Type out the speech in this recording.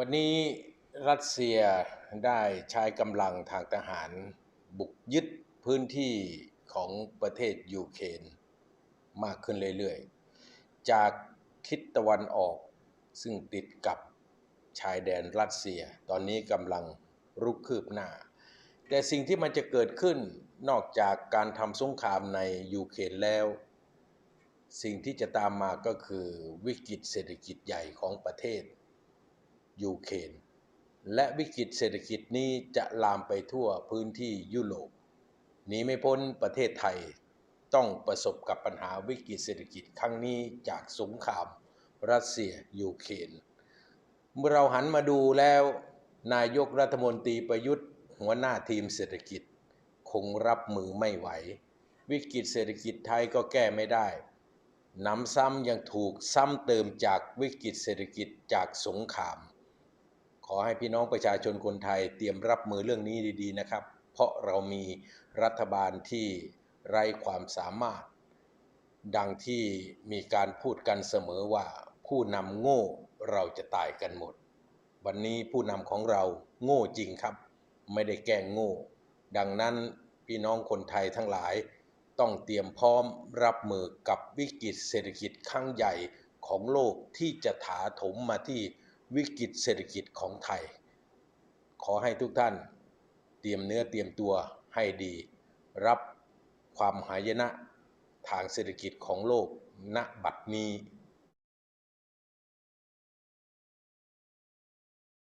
วันนี้รัสเซียได้ใช้กำลังทางทหารบุกยึดพื้นที่ของประเทศยูเครนมากขึ้นเรื่อยๆ จากทิศตะวันออกซึ่งติดกับชายแดนรัสเซีย ตอนนี้กำลังรุกคืบหน้า แต่สิ่งที่มันจะเกิดขึ้นนอกจากการทำสงครามในยูเครนแล้ว สิ่งที่จะตามมาก็คือวิกฤตเศรษฐกิจใหญ่ของประเทศ ยูเครนและวิกฤตเศรษฐกิจนี้จะลามไปทั่วพื้นที่ยุโรปหนีไม่พ้นประเทศไทยต้องประสบกับปัญหาวิกฤตเศรษฐกิจครั้งนี้จากสงครามรัสเซียยูเครนเมื่อเราหันมาดูแล้วนายกรัฐมนตรีประยุทธ์หัวหน้าทีมเศรษฐกิจ คงรับมือไม่ไหว วิกฤตเศรษฐกิจไทยก็แก้ไม่ได้น้ำซ้ำยังถูกซ้ำเติมจากวิกฤตเศรษฐกิจจากสงคราม ขอให้พี่น้องประชาชนคนไทยเตรียมรับมือเรื่องนี้ดีๆนะครับ เพราะเรามีรัฐบาลที่ไร้ความสามารถ ดังที่มีการพูดกันเสมอว่าผู้นำโง่เราจะตายกันหมด วันนี้ผู้นำของเราโง่จริงครับ ไม่ได้แกล้งโง่ ดังนั้นพี่น้องคนไทยทั้งหลาย ต้องเตรียมพร้อมรับมือกับวิกฤตเศรษฐกิจครั้งใหญ่ของโลกที่จะถาโถมมาที่ วิกฤตเศรษฐกิจของไทย ขอให้ทุกท่านเตรียมเนื้อเตรียมตัวให้ดี รับความหายนะทางเศรษฐกิจของโลกณบัดนี้